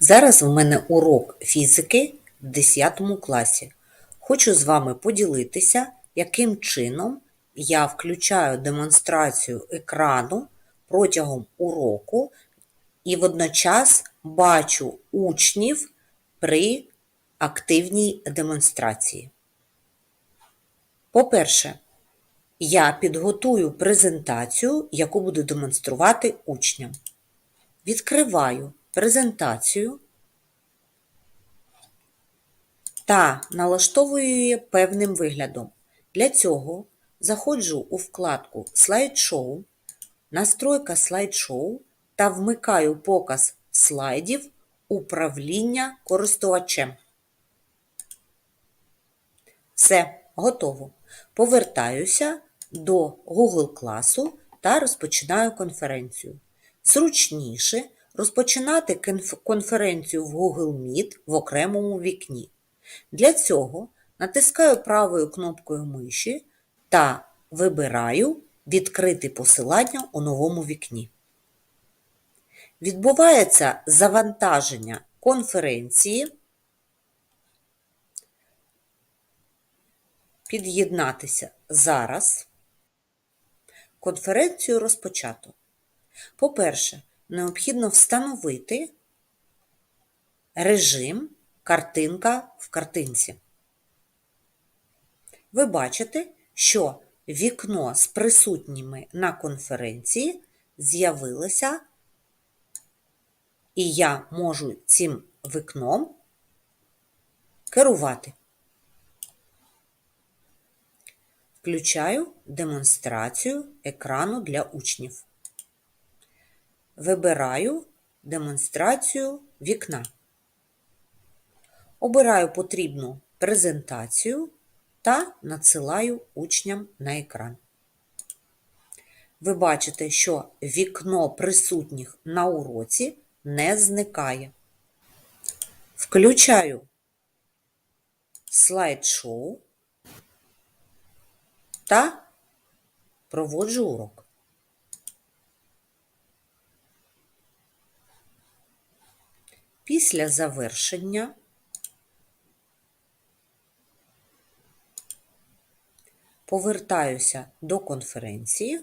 Зараз в мене урок фізики в 10 класі. Хочу з вами поділитися, яким чином я включаю демонстрацію екрану протягом уроку і водночас бачу учнів при активній демонстрації. По-перше, я підготую презентацію, яку буду демонструвати учням. Відкриваю презентацію та налаштовую певним виглядом. Для цього заходжу у вкладку Слайдшоу, Настройка слайдшоу та вмикаю показ слайдів управління користувачем. Все, готово. Повертаюся до Google класу та розпочинаю конференцію. Зручніше розпочинати конференцію в Google Meet в окремому вікні. Для цього натискаю правою кнопкою миші та вибираю Відкрити посилання у новому вікні. Відбувається завантаження конференції. Під'єднатися зараз. Конференцію розпочато. По-перше, необхідно встановити режим картинка в картинці. Ви бачите, що вікно з присутніми на конференції з'явилося, і я можу цим вікном керувати. Включаю демонстрацію екрану для учнів. Вибираю демонстрацію вікна. Обираю потрібну презентацію та надсилаю учням на екран. Ви бачите, що вікно присутніх на уроці не зникає. Включаю слайд-шоу та проводжу урок. Після завершення повертаюся до конференції